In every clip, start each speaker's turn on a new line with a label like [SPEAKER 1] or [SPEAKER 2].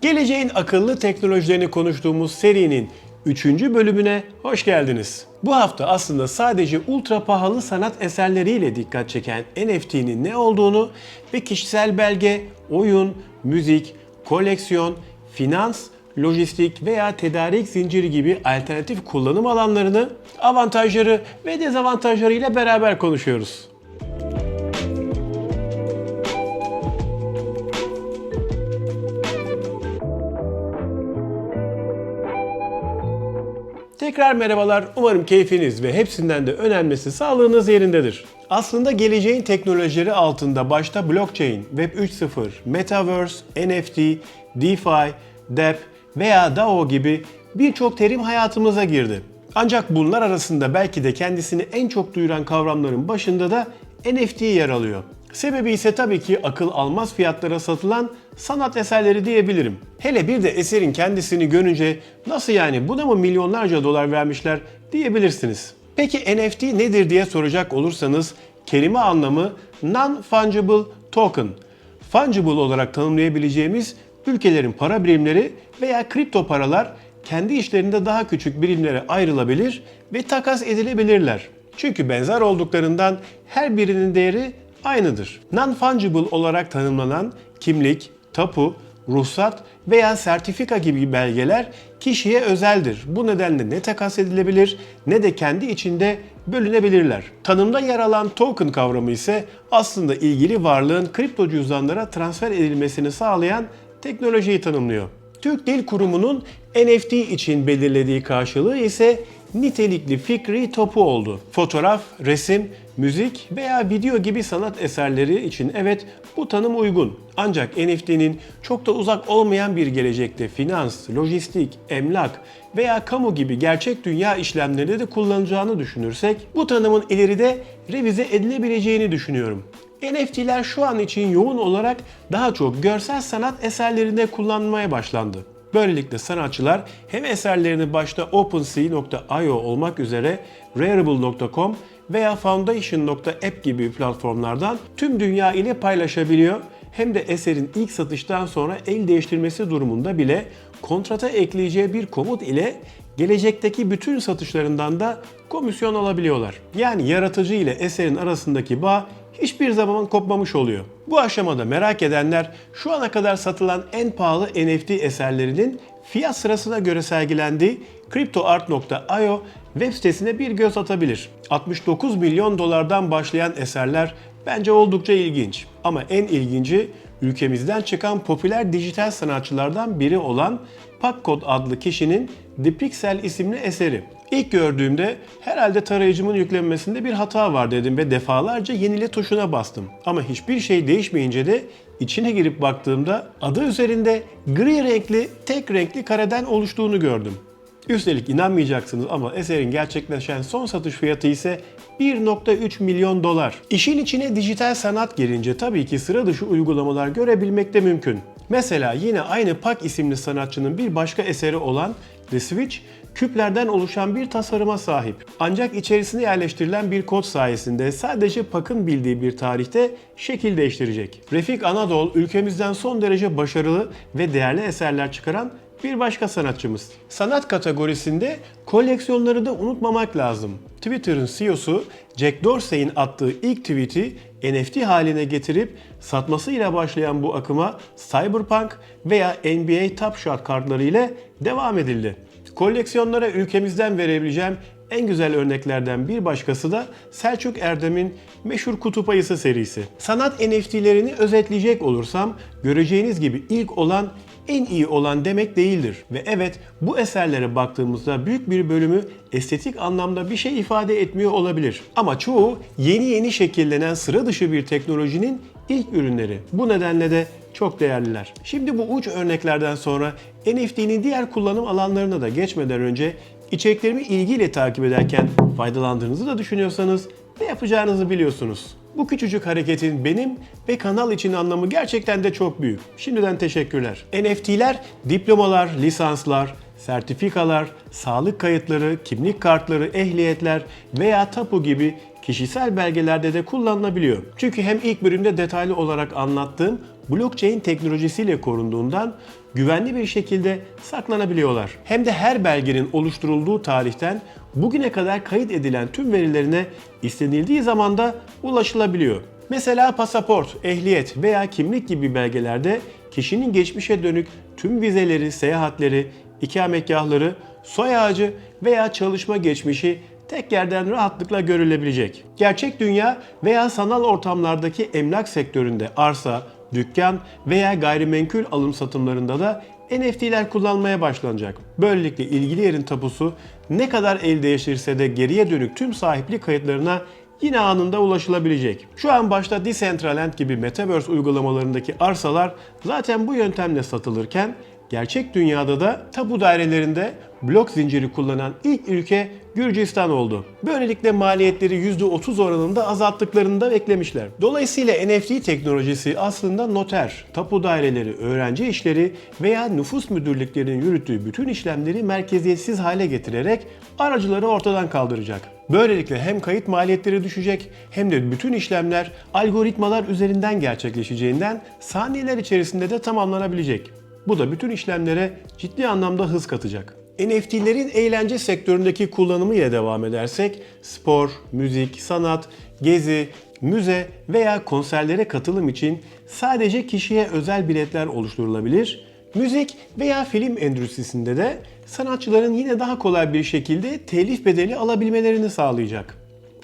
[SPEAKER 1] Geleceğin akıllı teknolojilerini konuştuğumuz serinin 3. bölümüne hoş geldiniz. Bu hafta aslında sadece ultra pahalı sanat eserleriyle dikkat çeken NFT'nin ne olduğunu ve kişisel belge, oyun, müzik, koleksiyon, finans, lojistik veya tedarik zinciri gibi alternatif kullanım alanlarını, avantajları ve dezavantajları ile beraber konuşuyoruz. Tekrar merhabalar. Umarım keyfiniz ve hepsinden de önemlisi sağlığınız yerindedir. Aslında geleceğin teknolojileri altında başta blockchain, web 3.0, metaverse, NFT, DeFi, DEP veya DAO gibi birçok terim hayatımıza girdi. Ancak bunlar arasında belki de kendisini en çok duyuran kavramların başında da NFT yer alıyor. Sebebi ise tabii ki akıl almaz fiyatlara satılan sanat eserleri diyebilirim. Hele bir de eserin kendisini görünce nasıl yani buna mı milyonlarca dolar vermişler diyebilirsiniz. Peki NFT nedir diye soracak olursanız kelime anlamı non-fungible token. Fungible olarak tanımlayabileceğimiz ülkelerin para birimleri veya kripto paralar kendi işlerinde daha küçük birimlere ayrılabilir ve takas edilebilirler. Çünkü benzer olduklarından her birinin değeri aynıdır. Non-fungible olarak tanımlanan kimlik, tapu, ruhsat veya sertifika gibi belgeler kişiye özeldir. Bu nedenle ne takas edilebilir ne de kendi içinde bölünebilirler. Tanımda yer alan token kavramı ise aslında ilgili varlığın kripto cüzdanlara transfer edilmesini sağlayan teknolojiyi tanımlıyor. Türk Dil Kurumu'nun NFT için belirlediği karşılığı ise nitelikli fikri topu oldu. Fotoğraf, resim, müzik veya video gibi sanat eserleri için evet bu tanım uygun. Ancak NFT'nin çok da uzak olmayan bir gelecekte finans, lojistik, emlak veya kamu gibi gerçek dünya işlemlerinde de kullanacağını düşünürsek bu tanımın ileride revize edilebileceğini düşünüyorum. NFT'ler şu an için yoğun olarak daha çok görsel sanat eserlerinde kullanmaya başlandı. Böylelikle sanatçılar hem eserlerini başta OpenSea.io olmak üzere Rarible.com veya Foundation.app gibi platformlardan tüm dünya ile paylaşabiliyor hem de eserin ilk satıştan sonra el değiştirmesi durumunda bile kontrata ekleyeceği bir komut ile gelecekteki bütün satışlarından da komisyon alabiliyorlar. Yani yaratıcı ile eserin arasındaki bağ hiçbir zaman kopmamış oluyor. Bu aşamada merak edenler şu ana kadar satılan en pahalı NFT eserlerinin fiyat sırasına göre sergilendiği CryptoArt.io web sitesine bir göz atabilir. 69 milyon dolardan başlayan eserler bence oldukça ilginç. Ama en ilginci ülkemizden çıkan popüler dijital sanatçılardan biri olan Pakkod adlı kişinin The Pixel isimli eseri. İlk gördüğümde herhalde tarayıcımın yüklenmesinde bir hata var dedim ve defalarca yenile tuşuna bastım. Ama hiçbir şey değişmeyince de içine girip baktığımda adı üzerinde gri renkli tek renkli kareden oluştuğunu gördüm. Üstelik inanmayacaksınız ama eserin gerçekleşen son satış fiyatı ise 1.3 milyon dolar. İşin içine dijital sanat girince tabii ki sıra dışı uygulamalar görebilmek de mümkün. Mesela yine aynı Pak isimli sanatçının bir başka eseri olan The Switch, küplerden oluşan bir tasarıma sahip. Ancak içerisine yerleştirilen bir kod sayesinde sadece Pak'ın bildiği bir tarihte şekil değiştirecek. Refik Anadol ülkemizden son derece başarılı ve değerli eserler çıkaran bir başka sanatçımız. Sanat kategorisinde koleksiyonları da unutmamak lazım. Twitter'ın CEO'su Jack Dorsey'in attığı ilk tweet'i NFT haline getirip satmasıyla başlayan bu akıma Cyberpunk veya NBA Top Shot kartları ile devam edildi. Koleksiyonlara ülkemizden verebileceğim en güzel örneklerden bir başkası da Selçuk Erdem'in meşhur kutup ayısı serisi. Sanat NFT'lerini özetleyecek olursam göreceğiniz gibi ilk olan en iyi olan demek değildir. Ve evet bu eserlere baktığımızda büyük bir bölümü estetik anlamda bir şey ifade etmiyor olabilir. Ama çoğu yeni yeni şekillenen sıra dışı bir teknolojinin ilk ürünleri. Bu nedenle de çok değerliler. Şimdi bu uç örneklerden sonra NFT'nin diğer kullanım alanlarına da geçmeden önce içeriklerimi ilgiyle takip ederken faydalandığınızı da düşünüyorsanız ne yapacağınızı biliyorsunuz. Bu küçücük hareketin benim ve kanal için anlamı gerçekten de çok büyük. Şimdiden teşekkürler. NFT'ler diplomalar, lisanslar, sertifikalar, sağlık kayıtları, kimlik kartları, ehliyetler veya tapu gibi kişisel belgelerde de kullanılabiliyor. Çünkü hem ilk bölümde detaylı olarak anlattığım blockchain teknolojisiyle korunduğundan güvenli bir şekilde saklanabiliyorlar. Hem de her belgenin oluşturulduğu tarihten bugüne kadar kayıt edilen tüm verilerine istenildiği zamanda ulaşılabiliyor. Mesela pasaport, ehliyet veya kimlik gibi belgelerde kişinin geçmişe dönük tüm vizeleri, seyahatleri, ikametgahları, soy ağacı veya çalışma geçmişi tek yerden rahatlıkla görülebilecek. Gerçek dünya veya sanal ortamlardaki emlak sektöründe arsa, dükkan veya gayrimenkul alım satımlarında da NFT'ler kullanmaya başlanacak. Böylelikle ilgili yerin tapusu ne kadar el değiştirse de geriye dönük tüm sahiplik kayıtlarına yine anında ulaşılabilecek. Şu an başta Decentraland gibi Metaverse uygulamalarındaki arsalar zaten bu yöntemle satılırken gerçek dünyada da tapu dairelerinde blok zinciri kullanan ilk ülke Gürcistan oldu. Böylelikle maliyetleri %30 oranında azalttıklarını da beklemişler. Dolayısıyla NFT teknolojisi aslında noter, tapu daireleri, öğrenci işleri veya nüfus müdürlüklerinin yürüttüğü bütün işlemleri merkeziyetsiz hale getirerek aracıları ortadan kaldıracak. Böylelikle hem kayıt maliyetleri düşecek hem de bütün işlemler algoritmalar üzerinden gerçekleşeceğinden saniyeler içerisinde de tamamlanabilecek. Bu da bütün işlemlere ciddi anlamda hız katacak. NFT'lerin eğlence sektöründeki kullanımı ile devam edersek spor, müzik, sanat, gezi, müze veya konserlere katılım için sadece kişiye özel biletler oluşturulabilir. Müzik veya film endüstrisinde de sanatçıların yine daha kolay bir şekilde telif bedeli alabilmelerini sağlayacak.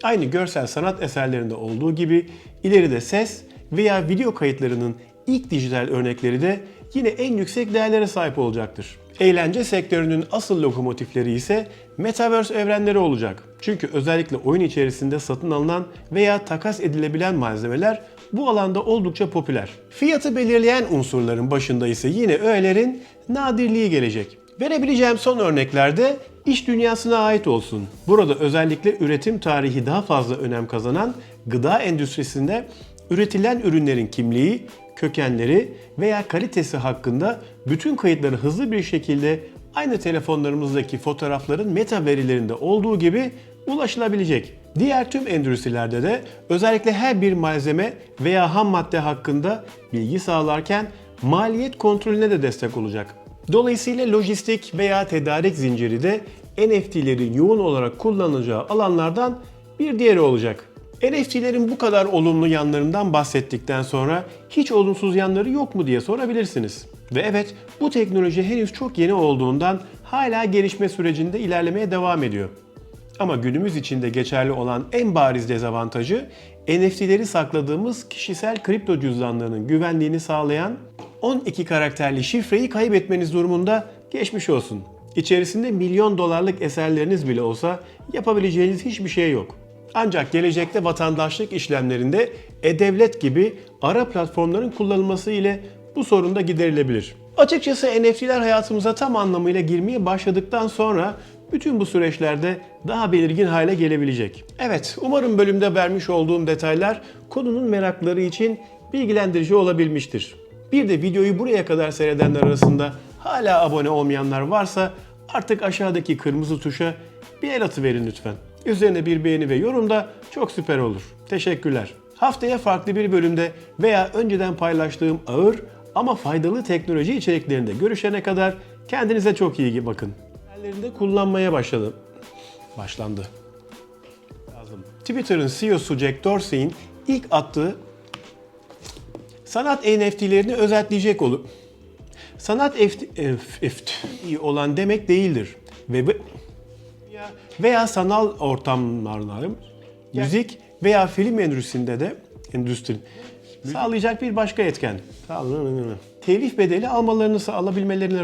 [SPEAKER 1] Aynı görsel sanat eserlerinde olduğu gibi ileride ses veya video kayıtlarının ilk dijital örnekleri de yine en yüksek değerlere sahip olacaktır. Eğlence sektörünün asıl lokomotifleri ise Metaverse evrenleri olacak. Çünkü özellikle oyun içerisinde satın alınan veya takas edilebilen malzemeler bu alanda oldukça popüler. Fiyatı belirleyen unsurların başında ise yine öğelerin nadirliği gelecek. Verebileceğim son örneklerde iş dünyasına ait olsun. Burada özellikle üretim tarihi daha fazla önem kazanan gıda endüstrisinde üretilen ürünlerin kimliği, kökenleri veya kalitesi hakkında bütün kayıtları hızlı bir şekilde aynı telefonlarımızdaki fotoğrafların meta verilerinde olduğu gibi ulaşılabilecek. Diğer tüm endüstrilerde de özellikle her bir malzeme veya ham madde hakkında bilgi sağlarken maliyet kontrolüne de destek olacak. Dolayısıyla lojistik veya tedarik zinciri de NFT'lerin yoğun olarak kullanılacağı alanlardan bir diğeri olacak. NFT'lerin bu kadar olumlu yanlarından bahsettikten sonra hiç olumsuz yanları yok mu diye sorabilirsiniz. Ve evet bu teknoloji henüz çok yeni olduğundan hala gelişme sürecinde ilerlemeye devam ediyor. Ama günümüz içinde geçerli olan en bariz dezavantajı NFT'leri sakladığımız kişisel kripto cüzdanlarının güvenliğini sağlayan 12 karakterli şifreyi kaybetmeniz durumunda geçmiş olsun. İçerisinde milyon dolarlık eserleriniz bile olsa yapabileceğiniz hiçbir şey yok. Ancak gelecekte vatandaşlık işlemlerinde e-devlet gibi ara platformların kullanılması ile bu sorun da giderilebilir. Açıkçası NFT'ler hayatımıza tam anlamıyla girmeye başladıktan sonra bütün bu süreçlerde daha belirgin hale gelebilecek. Evet, umarım bölümde vermiş olduğum detaylar konunun merakları için bilgilendirici olabilmiştir. Bir de videoyu buraya kadar seyredenler arasında hala abone olmayanlar varsa artık aşağıdaki kırmızı tuşa bir el atıverin lütfen. Üzerine bir beğeni ve yorum da çok süper olur. Teşekkürler. Haftaya farklı bir bölümde veya önceden paylaştığım ağır ama faydalı teknoloji içeriklerinde görüşene kadar kendinize çok iyi bakın. Yerlerinde kullanmaya başladım. Başlandı. Lazım. Twitter'ın CEO'su Jack Dorsey'in ilk attığı sanat NFT'lerini özetleyecek olup sanat NFT olan demek değildir. Ve bu- veya sanal ortamlarda müzik veya film endüstrisinde de endüstri sağlayacak bir başka etken. Telif bedeli almalarını alabilmelerini